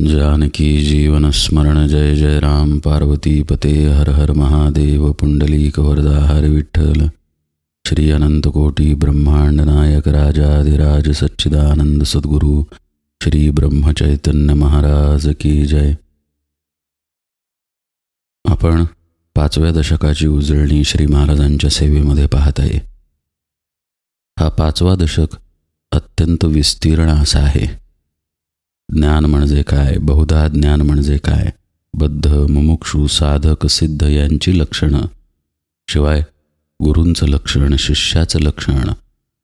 जानकी जीवनस्मरण जय जय राम। पार्वती पते हर हर महादेव। पुंडलीक वरदा हर विठ्ठल। श्री अनंतकोटी ब्रह्मांड नायक राजाधिराज सच्चिदानंद सद्गुरु। श्री ब्रह्मचैतन्य महाराज की जय। आपण पाचव्या दशकाची उजळणी श्री महाराजांच्या सेवेमध्ये पाहत आहे. हा पाचवा दशक अत्यंत विस्तीर्ण असा आहे. ज्ञान म्हणजे काय? बहुधा ज्ञान म्हणजे काय? बद्ध मुमुक्षू साधक सिद्ध यांची लक्षणं. शिवाय गुरूंचं लक्षण शिष्याचं लक्षण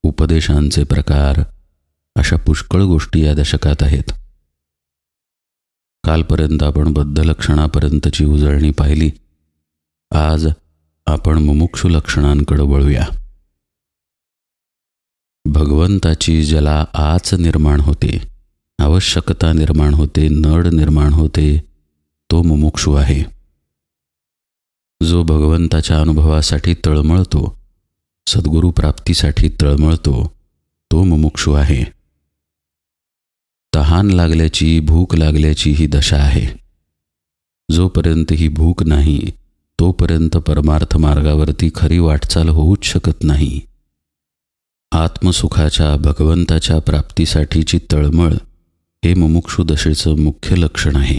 उपदेशांचे प्रकार अशा पुष्कळ गोष्टी या दशकात आहेत. कालपर्यंत आपण बद्ध लक्षणापर्यंतची उजळणी पाहिली. आज आपण मुमुक्षू लक्षणांकडे वळूया. भगवंताची ज्याला आच निर्माण होते आवश्यकता निर्माण होते नड निर्माण होते तो मुमुक्षू आहे. जो भगवंताच्या अनुभवासाठी तळमळतो सद्गुरू प्राप्तीसाठी तळमळतो तो मुमुक्षू आहे. तहान लागल्याची भूक लागल्याची ही दशा आहे. जोपर्यंत ही भूक नाही तोपर्यंत परमार्थ मार्गावरती खरी वाटचाल होऊच शकत नाही. आत्मसुखाच्या भगवंताच्या प्राप्तीसाठीची तळमळ हे मुमुक्षु दशेचं मुख्य लक्षण आहे.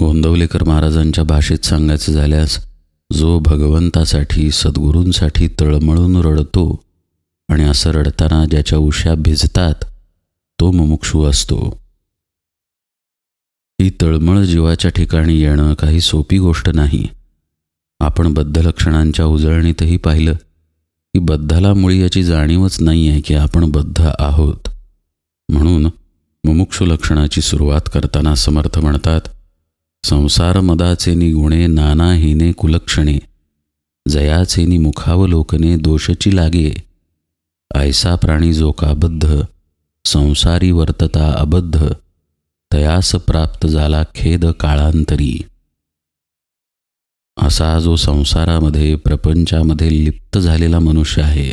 गोंदवलेकर महाराजांच्या भाषेत सांगायचं झाल्यास जो भगवंतासाठी सद्गुरूंसाठी तळमळून रडतो आणि असं रडताना ज्याच्या उश्या भिजतात तो मुमुक्षू असतो. ही तळमळ जीवाच्या ठिकाणी येणं काही सोपी गोष्ट नाही. आपण बद्ध लक्षणांच्या उजळणीतही पाहिलं की बद्धाला मुळी याची जाणीवच नाही आहे की आपण बद्ध आहोत. म्हणून मुमुक्षु लक्षणाची सुरुवात करताना समर्थ म्हणतात संसार मदाचे गुणे नानाहीने कुलक्षणे कुलक्षणे जयाचेनी मुखावलोकने दोषची लागे ऐसा प्राणी जो काबद्ध संसारी वर्तता अबद्ध तयास प्राप्त झाला खेद काळांतरी. असा जो संसारामध्ये प्रपंचामध्ये लिप्त झालेला मनुष्य आहे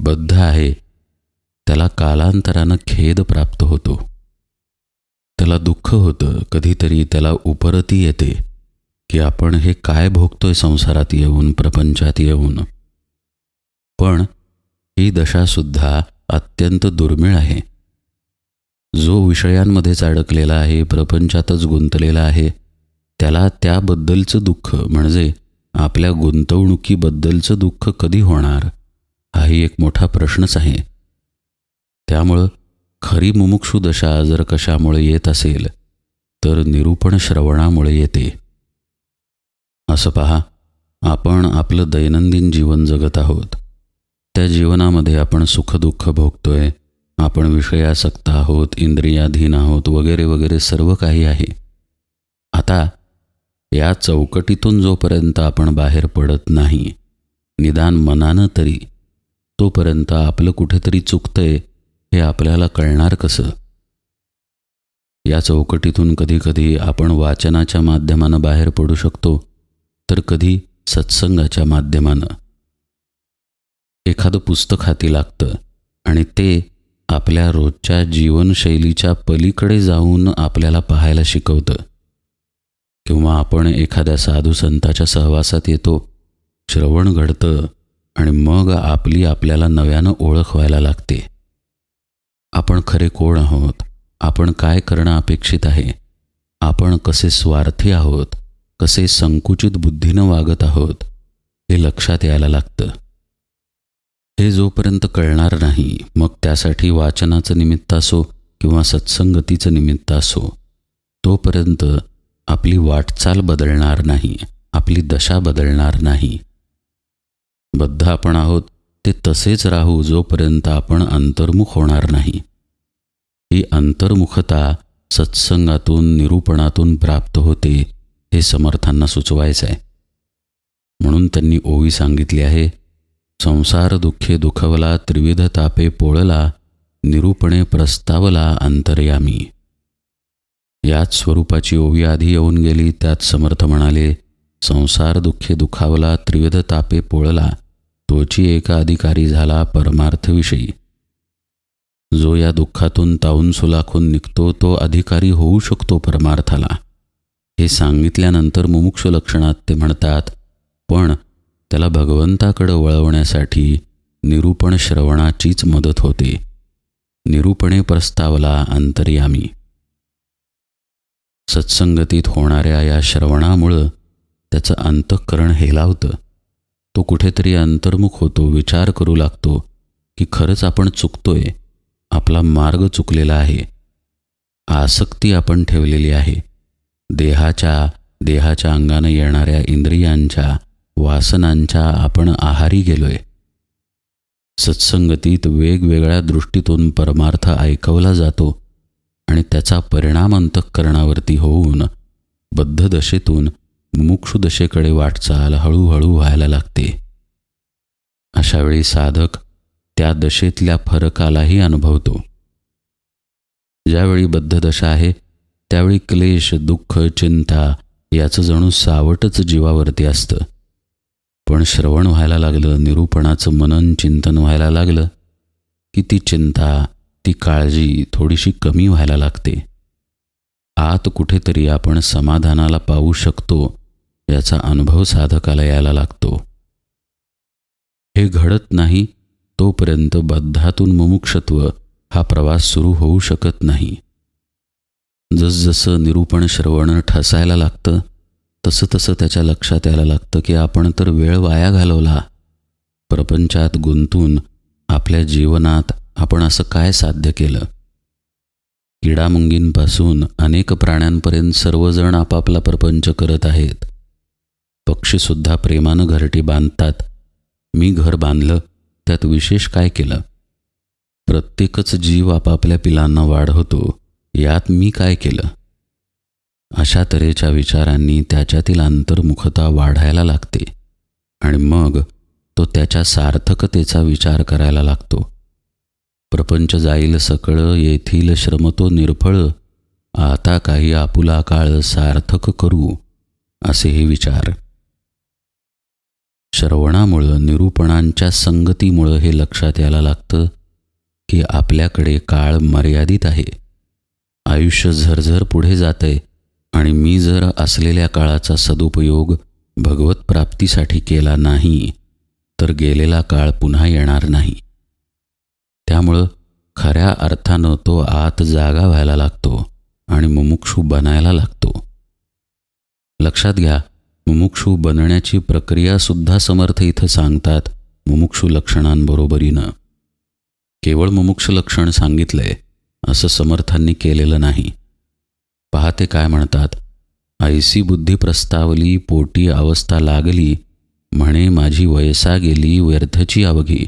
बद्ध आहे त्याला कालांतरानं खेद प्राप्त होतो. त्याला दुःख होतं कधीतरी त्याला उपरती येते की आपण हे काय भोगतोय संसारात येऊन प्रपंचात येऊन. पण ही दशासुद्धा अत्यंत दुर्मिळ आहे. जो विषयांमध्येच अडकलेला आहे प्रपंचातच गुंतलेला आहे त्याला त्याबद्दलचं दुःख म्हणजे आपल्या गुंतवणुकीबद्दलचं दुःख कधी होणार हाही एक मोठा प्रश्नच आहे. त्यामुळं खरी मुमुक्षू दशा जर कशामुळे येत असेल तर निरूपण श्रवणामुळे येते. असं पहा आपण आपलं दैनंदिन जीवन जगत आहोत. त्या जीवनामध्ये आपण सुखदुःख भोगतोय आपण विषयासक्त आहोत इंद्रियाधीन आहोत वगैरे वगैरे सर्व काही आहे. आता या चौकटीतून जोपर्यंत आपण बाहेर पडत नाही निदान मनानं तरी तोपर्यंत आपलं कुठेतरी चुकतंय हे आपल्याला कळणार कसं? या चौकटीतून कधीकधी आपण वाचनाच्या माध्यमानं बाहेर पडू शकतो तर कधी सत्संगाच्या माध्यमानं. एखादं पुस्तक हाती लागतं आणि ते आपल्या रोजच्या जीवनशैलीच्या पलीकडे जाऊन आपल्याला पाहायला शिकवतं. किंवा आपण एखाद्या साधू संताच्या सहवासात येतो श्रवण घडतं आणि मग आपली आपल्याला नव्यानं ओळख व्हायला लागते. आपण खरे कोण आहोत? आपण काय करणं अपेक्षित आहे? आपण कसे स्वार्थी आहोत? कसे संकुचित बुद्धीनं वागत आहोत? हे लक्षात यायला लागतं. हे जोपर्यंत कळणार नाही मग त्यासाठी वाचनाचं निमित्त असो किंवा सत्संगतीचं निमित्त असो तोपर्यंत आपली वाटचाल बदलणार नाही आपली दशा बदलणार नाही. बद्ध आपण आहोत ते तसेच राहू जोपर्यंत आपण अंतर्मुख होणार नाही. ही अंतर्मुखता सत्संगातून निरूपणातून प्राप्त होते हे समर्थांना सुचवायचं आहे म्हणून त्यांनी ओवी सांगितली आहे संसार दुःखे दुखवला त्रिविध तापे पोळला निरूपणे प्रस्तावला अंतर्यामी. याच स्वरूपाची ओवी आधी येऊन गेली त्यात समर्थ म्हणाले संसार दुःखे दुखावला त्रिविध तापे पोळला तोची एका अधिकारी झाला परमार्थविषयी. जो या दुःखातून ताऊन सुलाखून निघतो तो अधिकारी होऊ शकतो परमार्थाला. हे सांगितल्यानंतर मुमुक्ष लक्षणात ते म्हणतात पण त्याला भगवंताकडं वळवण्यासाठी निरूपण श्रवणाचीच मदत होते. निरूपणे प्रस्तावला अंतर्यामी. सत्संगतीत होणाऱ्या या श्रवणामुळं त्याचं अंतःकरण हेलावतं. तो कुठेतरी अंतर्मुख होतो विचार करू लागतो की खरंच आपण चुकतोय आपला मार्ग चुकलेला आहे. आसक्ती आपण ठेवलेली आहे. देहाच्या देहाच्या अंगानं येणाऱ्या इंद्रियांच्या वासनांच्या आपण आहारी गेलोय. सत्संगतीत वेगवेगळ्या दृष्टीतून परमार्थ ऐकवला जातो आणि त्याचा परिणाम अंतःकरणावरती होऊन बद्धदशेतून मुक्षुदशेकडे वाटचाल हळूहळू व्हायला लागते. अशावेळी साधक त्या दशेतल्या फरकालाही अनुभवतो. ज्यावेळी बद्धदशा आहे त्यावेळी क्लेश दुःख चिंता याचं जणू सावटच जीवावरती असतं. पण श्रवण व्हायला लागलं निरूपणाचं मनन चिंतन व्हायला लागलं की ती चिंता ती काळजी थोडीशी कमी व्हायला लागते. आत कुठेतरी आपण समाधानाला पाहू शकतो याचा अनुभव साधकाला यायला लागतो. हे घडत नाही तोपर्यंत बद्धातून मुमुक्षत्व हा प्रवास सुरू होऊ शकत नाही. जसजसं निरूपण श्रवण ठसायला लागतं तसं तसं त्याच्या लक्षात यायला लागतं की आपण तर वेळ वाया घालवला. प्रपंचात गुंतून आपल्या जीवनात आपण असं काय साध्य केलं? किडामुंगींपासून अनेक प्राण्यांपर्यंत सर्वजण आपापला प्रपंच करत आहेत. पक्षीसुद्धा प्रेमानं घरटी बांधतात. मी घर बांधलं त्यात विशेष काय केलं? प्रत्येकच जीव आपापल्या पिलांना वाढवतो यात मी काय केलं? अशा तऱ्हेच्या विचारांनी त्याच्यातील अंतर्मुखता वाढायला लागते आणि मग तो त्याच्या सार्थकतेचा विचार करायला लागतो. प्रपंच जाईल सकळं येथील श्रम तो निर्फळ आता काही आपुला काळ सार्थक करू असे हे विचार. श्रवणामुळं निरूपणांच्या संगतीमुळं हे लक्षात यायला लागतं की आपल्याकडे काळ मर्यादित आहे. आयुष्य झरझर पुढे जातंय आणि मी जर असलेल्या काळाचा सदुपयोग भगवत प्राप्तीसाठी केला नाही तर गेलेला काळ पुन्हा येणार नाही. त्यामुळं खऱ्या अर्थानं तो आत जागा व्हायला लागतो आणि मुमुक्षू बनायला लागतो. लक्षात घ्या मुमुक्षू बनण्याची प्रक्रियासुद्धा समर्थ इथं सांगतात मुमुक्षू लक्षणांबरोबरीनं. केवळ मुमुक्ष लक्षण सांगितलंय असं समर्थांनी केलेलं नाही. पाहते काय म्हणतात ऐसी बुद्धी प्रस्तावली पोटी अवस्था लागली म्हणे माझी वयसा गेली व्यर्थची अवघी.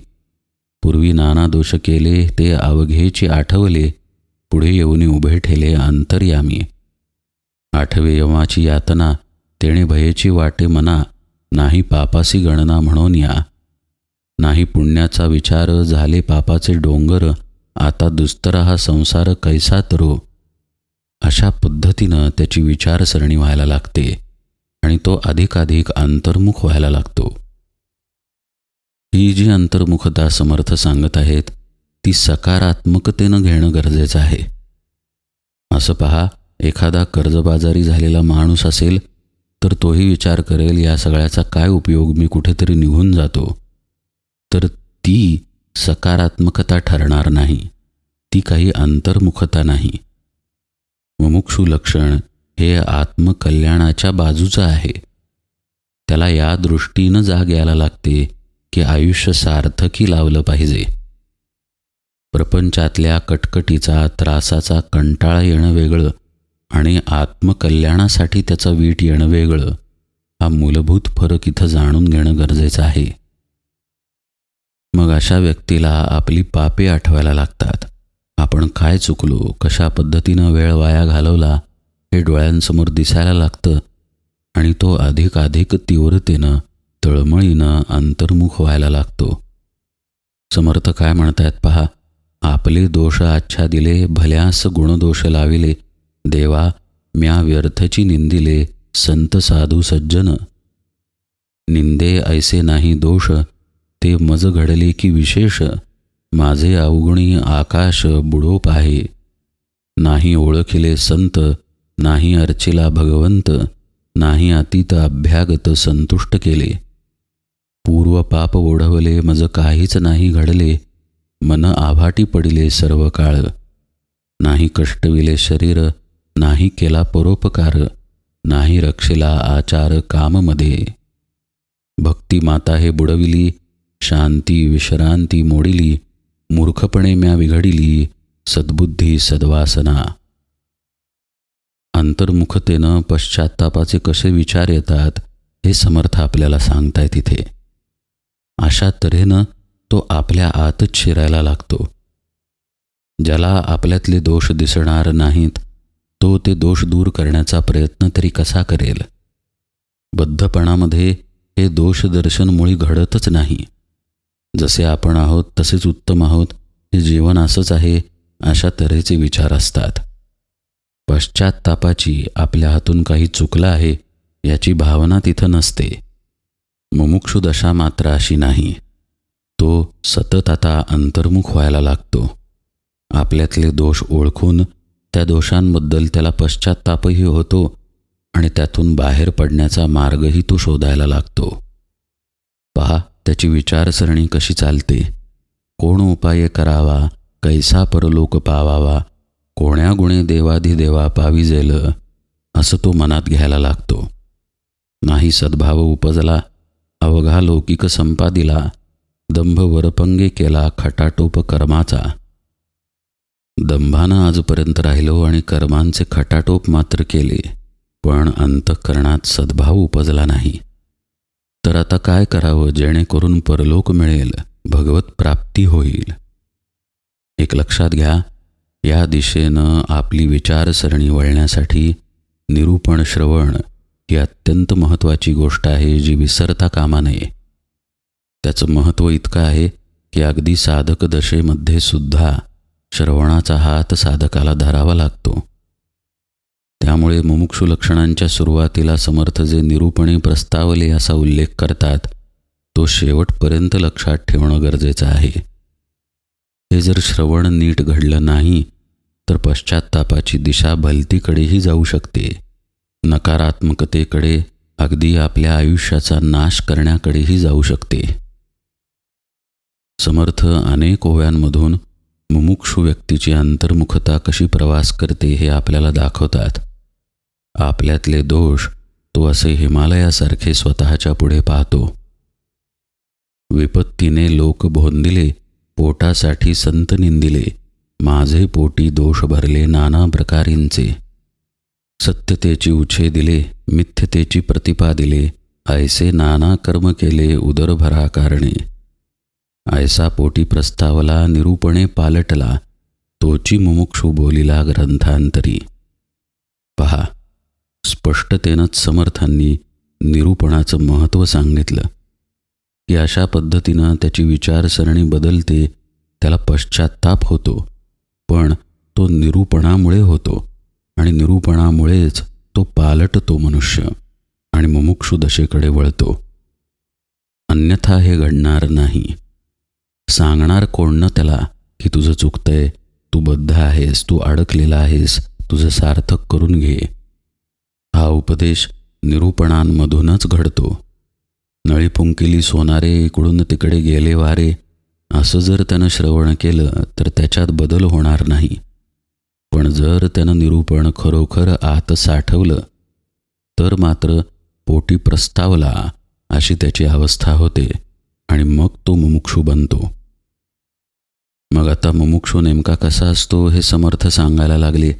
पूर्वी नाना दोष केले ते अवघेची आठवले पुढे येऊन उभे ठेले अंतर्यामी आठवे यमाची यातना तेणे भयेची वाटे मना नाही पापासी गणना म्हणून या. नाही पुण्याचा विचार झाले पापाचे डोंगर आता दुस्तरा हा संसार कैसा तरो? अशा पद्धतीनं त्याची विचारसरणी व्हायला लागते आणि तो अधिकाधिक अंतर्मुख व्हायला लागतो. ही जी अंतर्मुखता समर्थ सांगत आहेत ती सकारात्मकतेनं घेणं गरजेचं आहे. असं पहा एखादा कर्जबाजारी झालेला माणूस असेल तर तोही विचार करेल या सगळ्याचा काय उपयोग? मी कुठेतरी निघून जातो. तर ती सकारात्मकता ठरणार नाही. ती काही अंतर्मुखता नाही. मुमुक्षू लक्षण हे आत्मकल्याणाच्या बाजूचं आहे. त्याला या दृष्टीनं जाग यायला लागते की आयुष्य सार्थकी लावलं पाहिजे. प्रपंचातल्या कटकटीचा त्रासाचा कंटाळा येणं वेगळं. आणि आत्मकल्याणासाठी त्याचा वीट येणं वेगळं हा मूलभूत फरक इथं जाणून घेणं गरजेचं आहे. मग अशा व्यक्तीला आपली पापे आठवायला लागतात. आपण काय चुकलो कशा पद्धतीनं वेळ वाया घालवला हे डोळ्यांसमोर दिसायला लागतं आणि तो अधिक अधिक तीव्रतेनं तळमळीनं अंतर्मुख व्हायला लागतो. समर्थ काय म्हणतायत पहा आपले दोष आच्छा दिले भल्यास गुणदोष लाविले देवा म्या व्यर्थची निंदिले संत साधू सज्जन. निंदे ऐसे नाही दोष ते मज घडले की विशेष. माझे अवगुणी आकाश बुडोप आहे. नाही ओळखिले संत नाही अर्चिला भगवंत नाही अतीत अभ्यागत संतुष्ट केले. पूर्व पाप ओढवले मज काहीच नाही घडले मन आभाटी पडिले सर्व काळ. नाही कष्टविले शरीर नाही केला परोपकार नाही रक्षिला आचार काममध्ये. भक्ती माता हे बुडविली शांती विश्रांती मोडिली मूर्खपणे म्या विघडिली सद्बुद्धी सद्वासना. अंतर्मुखतेनं पश्चात्तापाचे कसे विचार येतात हे समर्थ आपल्याला सांगताय तिथे. अशा तऱ्हेनं तो आपल्या आतच शिरायला लागतो. ज्याला आपल्यातले दोष दिसणार नाहीत तो ते दोष दूर करण्याचा प्रयत्न तरी कसा करेल? बद्धपणामध्ये हे दोषदर्शन मुळी घडतच नाही. जसे आपण आहोत तसेच उत्तम आहोत हे जीवन असंच आहे अशा तऱ्हेचे विचार असतात. पश्चात्तापाची आपल्या हातून काही चुकलं आहे याची भावना तिथं नसते. मुमुक्षु दशा मात्र अशी नाही. तो सतत आता अंतर्मुख व्हायला लागतो. आपल्यातले दोष ओळखून त्या दोषांबद्दल त्याला पश्चात्तापही होतो आणि त्यातून बाहेर पडण्याचा मार्गही तो शोधायला लागतो. पहा त्याची विचारसरणी कशी चालते. कोण उपाय करावा कैसा परलोक पावावा कोण्या गुणे देवाधिदेवा पाविजेल असं तो मनात घ्यायला लागतो. नाही सद्भाव उपजला अवघा लौकिक संपादिला दंभ वरपंगे केला खटाटोप कर्माचा दंभानं आजपर्यंत राहिलो आणि कर्मांचे खटाटोप मात्र केले पण अंतःकरणात सद्भाव उपजला नाही. तर आता काय करावं जेणेकरून परलोक मिळेल भगवत प्राप्ती होईल? एक लक्षात घ्या या दिशेनं आपली विचारसरणी वळण्यासाठी निरूपण श्रवण ही अत्यंत महत्त्वाची गोष्ट आहे जी विसरता कामा नये. त्याचं महत्त्व इतकं आहे की अगदी साधक दशेमध्ये सुद्धा श्रवणाचा हात साधकाला धरावा लागतो. त्यामुळे मुमुक्षु लक्षणांच्या सुरुवातीला समर्थ जे निरूपणे प्रस्तावले असा उल्लेख करतात तो शेवटपर्यंत लक्षात ठेवणं गरजेचं आहे. हे जर श्रवण नीट घडलं नाही तर पश्चात्तापाची दिशा भलतीकडेही जाऊ शकते. नकारात्मकतेकडे अगदी आपल्या आयुष्याचा नाश करण्याकडेही जाऊ शकते. समर्थ अनेक ओव्यांमधून मुमुक्षू व्यक्तीची अंतर्मुखता कशी प्रवास करते हे आपल्याला दाखवतात. आपल्यातले दोष तो असे हिमालयासारखे स्वतःच्या पुढे पाहतो. विपत्तीने लोक भोंदिले पोटासाठी संत निंदिले माझे पोटी दोष भरले नाना प्रकारींचे. सत्यतेची उछे दिले मिथ्यतेची प्रतिपा दिले ऐसे नाना कर्म केले उदरभरा कारणे ऐसा पोटी प्रस्तावला निरूपणे पालटला तोची मुमुक्षू बोलिला ग्रंथांतरी. पहा स्पष्टतेनंच समर्थांनी निरूपणाचं महत्त्व सांगितलं. की अशा पद्धतीनं त्याची विचारसरणी बदलते त्याला पश्चाताप होतो पण तो निरूपणामुळे होतो आणि निरूपणामुळेच तो पालटतो मनुष्य आणि मुमुक्षु दशेकडे वळतो. अन्यथा हे घडणार नाही. सांगणार कोण ना त्याला की तुझं चुकतंय तू बद्ध आहेस तू अडकलेला आहेस तुझं सार्थक करून घे. हा उपदेश निरूपणांमधूनच घडतो. नळी पुंकिली सोनारे इकडून तिकडे गेले वारे. असं जर त्यानं श्रवण केलं तर त्याच्यात बदल होणार नाही. पण जर त्यानं निरूपण खरोखर आत साठवलं तर मात्र पोटी प्रस्तावला अशी त्याची अवस्था होते आणि मग तो मुमुक्षू बनतो. मग आता मुमुक्षू नेमका कसा असतो हे समर्थ सांगायला लागले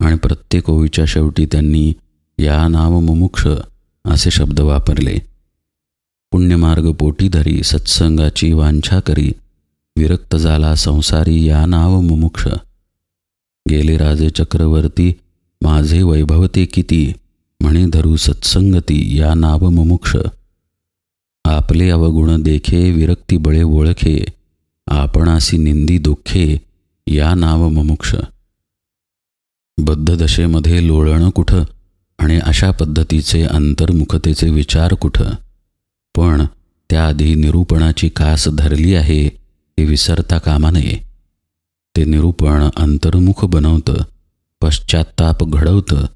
आणि प्रत्येक ओवीच्या शेवटी त्यांनी या नाव मुमुक्ष असे शब्द वापरले. पुण्यमार्ग पोटी धरी सत्संगाची वांछा करी विरक्त झाला संसारी या नाव मुमुक्ष. गेले राजे चक्रवर्ती माझे वैभव ते किती? म्हणे धरू सत्संगती या नाव मुमुक्ष. आपले अवगुण देखे विरक्ती बळे ओळखे आपणासी निंदी दुःखे या नाव मुमुक्ष. बद्धदशेमध्ये लोळणं कुठं आणि अशा पद्धतीचे अंतर्मुखतेचे विचार कुठं? पण त्याआधी निरूपणाची कास धरली आहे हे विसरता कामा नये. ते निरूपण अंतर्मुख बनवतं पश्चात्ताप घडवतं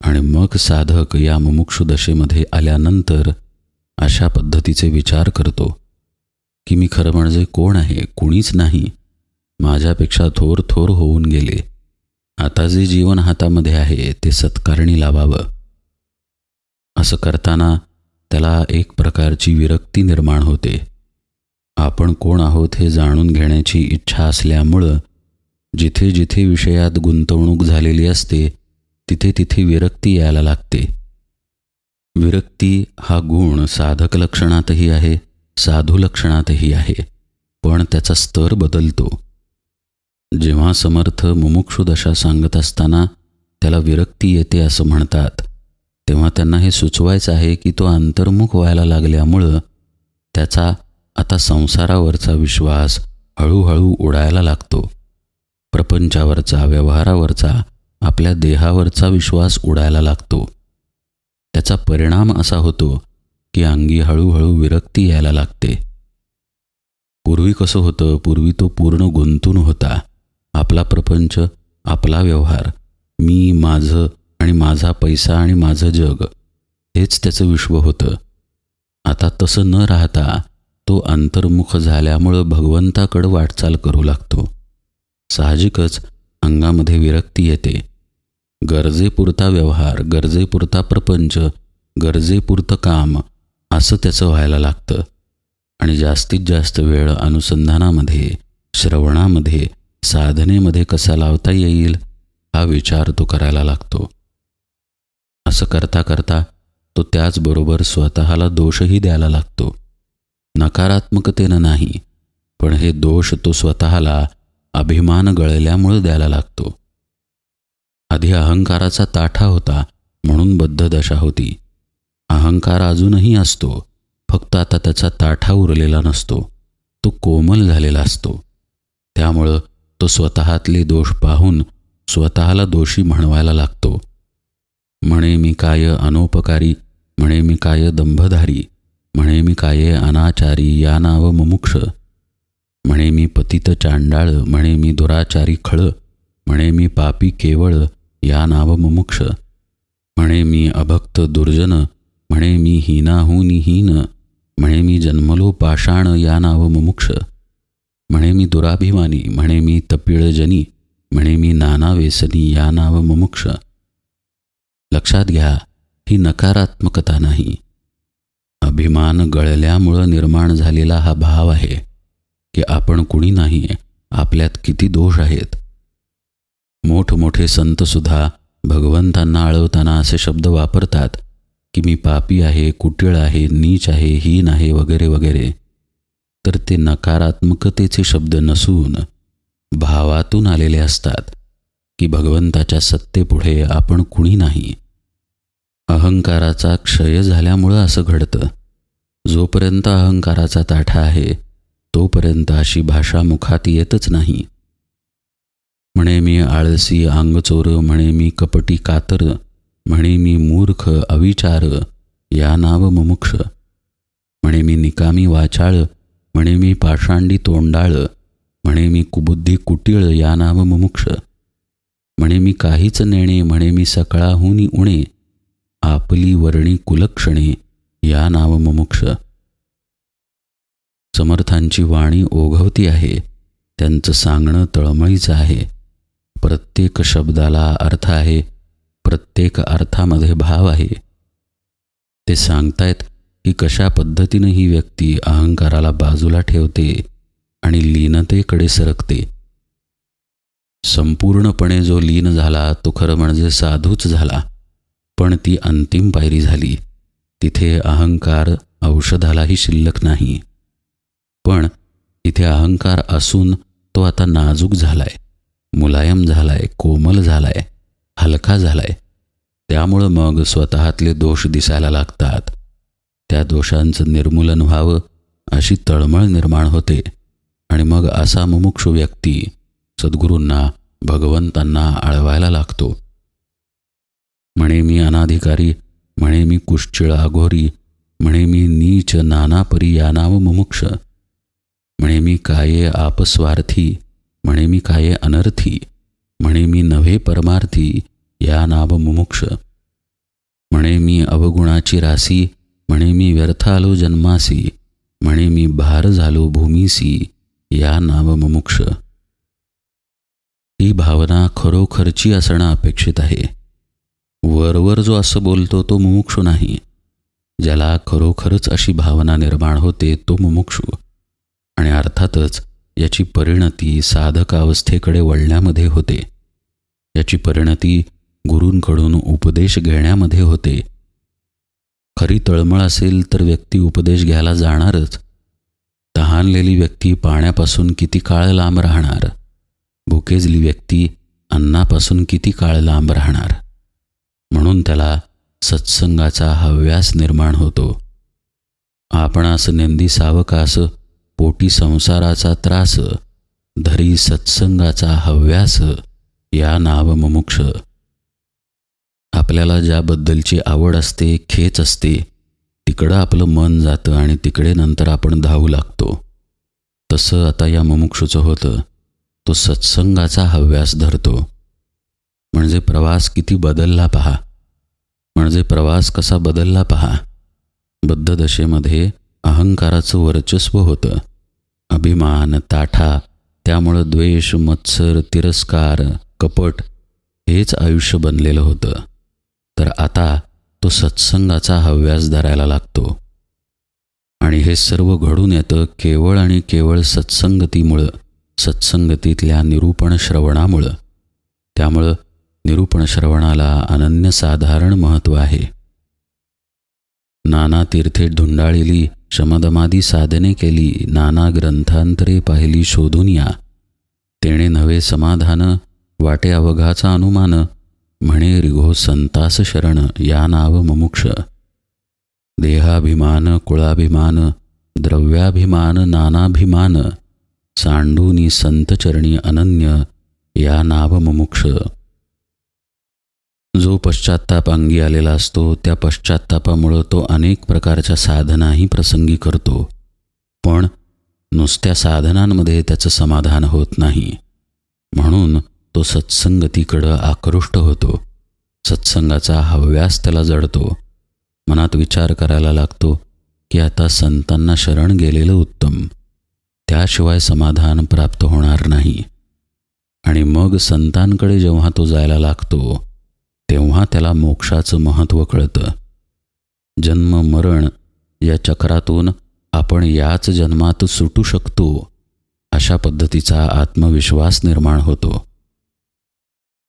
आणि मग साधक या मुमुक्षुदशेमध्ये आल्यानंतर अशा पद्धतीचे विचार करतो. की मी खरं म्हणजे कोण आहे कुणीच नाही. माझ्यापेक्षा थोर थोर होऊन गेले. आता जे जीवन हातामध्ये आहे ते सत्कारणी लावावं. असं करताना त्याला एक प्रकारची विरक्ती निर्माण होते. आपण कोण आहोत हे जाणून घेण्याची इच्छा असल्यामुळं जिथे जिथे विषयात गुंतवणूक झालेली असते तिथे तिथे विरक्ती यायला लागते. विरक्ती हा गुण साधक लक्षणातही आहे. साधू लक्षणातही आहे पण त्याचा स्तर बदलतो. जेव्हा समर्थ मुमुक्षु दशा सांगत असताना त्याला विरक्ती येते असं म्हणतात तेव्हा त्यांना हे सुचवायचं आहे की तो अंतर्मुख व्हायला लागल्यामुळं त्याचा आता संसारावरचा विश्वास हळूहळू उडायला लागतो. प्रपंचावरचा व्यवहारावरचा आपल्या देहावरचा विश्वास उडायला लागतो. त्याचा परिणाम असा होतो की अंगी हळूहळू विरक्ती यायला लागते. पूर्वी कसं होतं पूर्वी तो पूर्ण गुंतून होता. आपला प्रपंच आपला व्यवहार मी माझं आणि माझा पैसा आणि माझं जग हेच त्याचं विश्व होतं. आता तसं न राहता तो अंतर्मुख झाल्यामुळं भगवंताकडं वाटचाल करू लागतो. साहजिकच अंगामध्ये विरक्ती येते. गरजेपुरता व्यवहार गरजेपुरता प्रपंच गरजेपुरतं काम असं त्याचं व्हायला लागतं. आणि जास्तीत जास्त वेळ अनुसंधानामध्ये श्रवणामध्ये साधनेमध्ये कसा लावता येईल हा विचार तो करायला लागतो. असं करता करता तो त्याचबरोबर स्वतःला दोषही द्यायला लागतो. नकारात्मकतेनं नाही पण हे दोष तो स्वतःला अभिमान गळल्यामुळे द्यायला लागतो. आधी अहंकाराचा ताठा होता म्हणून बद्ध दशा होती. अहंकार अजूनही असतो. फक्त आता त्याचा ताठा उरलेला नसतो. तो कोमल झालेला असतो. त्यामुळं तो स्वतःतले दोष पाहून स्वतःला दोषी म्हणवायला लागतो. म्हणे मी काय अनोपकारी म्हणे मी काय दंभधारी म्हणे मी काय अनाचारी या नाव मुमुक्ष म्हणे मी पतित चांडाळ म्हणे मी दुराचारी खळ म्हणे मी पापी केवळ या नाव मुमुक्ष म्हणे मी अभक्त दुर्जन म्हणे मी हीनाहून हीन म्हणे मी जन्मलो पाषाण या नाव मुमुक्ष म्हणे मी दुराभिमानी म्हणे मी तपिळजनी म्हणे मी नाना व्यसनी या नाव मुमुक्ष. लक्षात घ्या ही नकारात्मकता नाही. अभिमान गळल्यामुळं निर्माण झालेला हा भाव आहे की आपण कुणी नाही आपल्यात किती दोष आहेत. मोठमोठे संतसुद्धा भगवंतांना आळवताना असे शब्द वापरतात की मी पापी आहे कुटिळ आहे नीच आहे हीन आहे वगैरे वगैरे. तर ते नकारात्मकतेचे शब्द नसून भावातून आलेले असतात की भगवंताच्या सत्तेपुढे आपण कुणी नाही. अहंकाराचा क्षय झाल्यामुळं असं घडतं. जोपर्यंत अहंकाराचा ताठा आहे तोपर्यंत अशी भाषा मुखात येतच नाही. म्हणे मी आळसी आंगचोर म्हणे मी कपटी कातर म्हणे मी मूर्ख अविचार या नाव मुमुक्ष. म्हणे मी निकामी वाचाळ म्हणे मी पाषांडी तोंडाळ म्हणे मी कुबुद्धी कुटिळ या नाव मुमुक्ष. म्हणे मी काहीच नेणे म्हणे मी सकाळाहुनी उणे आपली वर्णी कुलक्षणे या नाव मुमुक्ष. समर्थांची वाणी ओघवती आहे त्यांचं सांगणं तळमळीचं आहे. प्रत्येक शब्दाला अर्थ आहे प्रत्येक अर्थामध्ये भाव आहे. ते सांगतायत की कशा पद्धतीनं ही व्यक्ती अहंकाराला बाजूला ठेवते आणि लीनतेकडे सरकते. संपूर्णपणे जो लीन झाला तो खरं म्हणजे साधूच झाला. पण ती अंतिम पायरी झाली. तिथे अहंकार औषधालाही शिल्लक नाही. पण तिथे अहंकार असून तो आता नाजूक झालाय. मुलायम झालाय कोमल झालाय. हलका झालाय. त्यामुळं मग स्वतःतले दोष दिसायला लागतात. त्या दोषांचं निर्मूलन व्हावं अशी तळमळ निर्माण होते. आणि मग असा मुमुक्ष व्यक्ती सद्गुरूंना भगवंतांना आळवायला लागतो. म्हणे मी अनाधिकारी म्हणे मी कुश्चिळ अघोरी म्हणे मी नीच नानापरी या मुमुक्ष म्हणे मी काये आपस्वार्थी म्हणे मी काये अनर्थी म्हणे मी नव्हे परमार्थी या नाव मुमुक्ष. म्हणे मी अवगुणाची रासी म्हणे मी व्यर्थ आलो जन्मासी म्हणे मी भार झालो भूमीसी या नाव मुमुक्ष. ही भावना खरोखरची असणं अपेक्षित आहे. वरवर जो असं बोलतो तो मुमुक्षू नाही. ज्याला खरोखरच अशी भावना निर्माण होते तो मुमुक्षू. आणि अर्थातच याची परिणती साधकावस्थेकडे वळण्यामध्ये होते. याची परिणती गुरूंकडून उपदेश घेण्यामध्ये होते. खरी तळमळ असेल तर व्यक्ती उपदेश घ्यायला जाणारच. तहानलेली व्यक्ती पाण्यापासून किती काळ लांब राहणार? भुकेजली व्यक्ती अन्नापासून किती काळ लांब राहणार? म्हणून त्याला सत्संगाचा हव्यास निर्माण होतो. आपणास नेंदी सावकास पोटी संसाराचा त्रास धरी सत्संगाचा हव्यास या नाव मुमुक्ष आपल्याला ज्याबद्दलची आवड असते खेच असते तिकडं आपलं मन जातं आणि तिकडे नंतर आपण धावू लागतो. तसं आता या मुमुक्षूचं होतं. तो सत्संगाचा हव्यास धरतो. म्हणजे प्रवास किती बदलला पहा. म्हणजे प्रवास कसा बदलला पहा. बद्ध दशेमध्ये अहंकाराचं वर्चस्व होतं. अभिमान ताठा त्यामुळं द्वेष मत्सर तिरस्कार कपट हेच आयुष्य बनलेलं होतं. तर आता तो सत्संगाचा हव्यास धरायला लागतो. आणि हे सर्व घडून येतं केवळ आणि केवळ सत्संगतीमुळं सत्संगतीतल्या निरूपण श्रवणामुळं. त्यामुळं निरूपण श्रवणाला अनन्यसाधारण महत्त्व आहे. नाना तीर्थे ढुंडाळलेली शमदमादी साधने केली नाना ग्रंथांतरे पाहिली शोधून या. तेणे नवे समाधान वाटे अवघाचा अनुमान म्हणे रिघो संतास शरण या नाव मुमुक्ष. देहाभिमान कुळाभिमान द्रव्याभिमान नानाभिमान सांडूनी संतचरणी अनन्य या नाव मुमुक्ष. जो पश्चात्ताप अंगी आलेला असतो त्या पश्चात्तापामुळं तो अनेक प्रकारच्या साधनाही प्रसंगी करतो. पण नुसत्या साधनांमध्ये त्याचं समाधान होत नाही. म्हणून तो सत्संगतीकडं आकृष्ट होतो. सत्संगाचा हव्यास त्याला जडतो. मनात विचार करायला लागतो की आता संतांना शरण गेलेलं उत्तम. त्याशिवाय समाधान प्राप्त होणार नाही. आणि मग संतांकडे जेव्हा तो जायला लागतो तेव्हा त्याला मोक्षाचं महत्त्व कळतं. जन्म मरण या चक्रातून आपण याच जन्मात सुटू शकतो अशा पद्धतीचा आत्मविश्वास निर्माण होतो.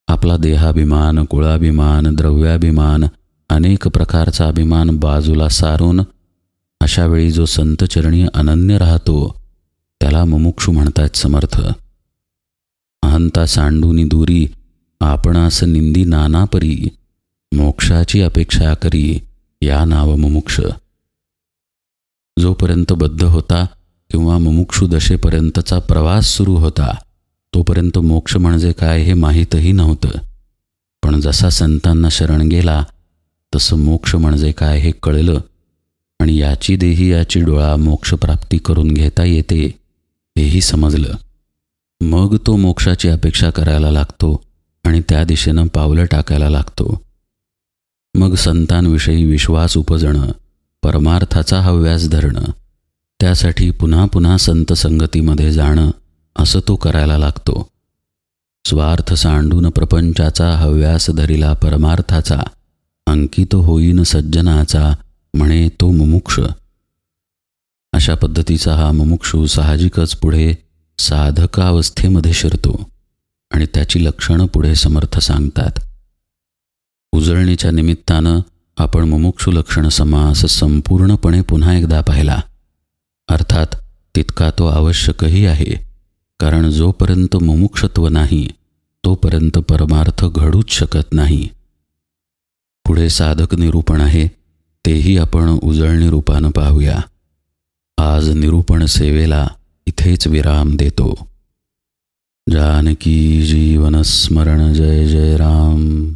आपला देहाभिमान कुळाभिमान द्रव्याभिमान अनेक प्रकारचा अभिमान बाजूला सारून अशावेळी जो संतचरणी अनन्य राहतो त्याला मुमुक्षू म्हणतात समर्थ. अहंता सांडूनी दुरी आपणास निंदी नानापरी मोक्षाची अपेक्षा करी या नाव मुमुक्ष. जोपर्यंत बद्ध होता किंवा मुमुक्षू दशेपर्यंतचा प्रवास सुरू होता तोपर्यंत मोक्ष म्हणजे काय हे माहीतही नव्हतं. पण जसा संतांना शरण गेला तसं मोक्ष म्हणजे काय हे कळलं. आणि याची देही याची डोळा मोक्षप्राप्ती करून घेता येते हेही समजलं. मग तो मोक्षाची अपेक्षा करायला लागतो आणि त्या दिशेनं पावलं टाकायला लागतो. मग संतांविषयी विश्वास उपजणं परमार्थाचा हव्यास धरणं त्यासाठी पुन्हा पुन्हा संत संगतीमध्ये जाणं असं तो करायला लागतो. स्वार्थ सांडून प्रपंचाचा हव्यास धरिला परमार्थाचा अंकित होईन सज्जनाचा म्हणे तो मुमुक्ष. अशा पद्धतीचा हा मुमुक्षू साहजिकच पुढे साधकावस्थेमध्ये शिरतो आणि त्याची लक्षणं पुढे समर्थ सांगतात. उजळणीच्या निमित्तानं आपण मुमुक्षू लक्षण समास संपूर्णपणे पुन्हा एकदा पाहिला. अर्थात तितका तो आवश्यकही आहे. कारण जोपर्यंत मुमुक्षत्व नाही तोपर्यंत परमार्थ घडूच शकत नाही. पुढे साधक निरूपण आहे तेही आपण उजळणी रूपानं पाहूया. आज निरूपण सेवेला इथेच विराम देतो. जानकी जीवनस्मरण जय जय राम.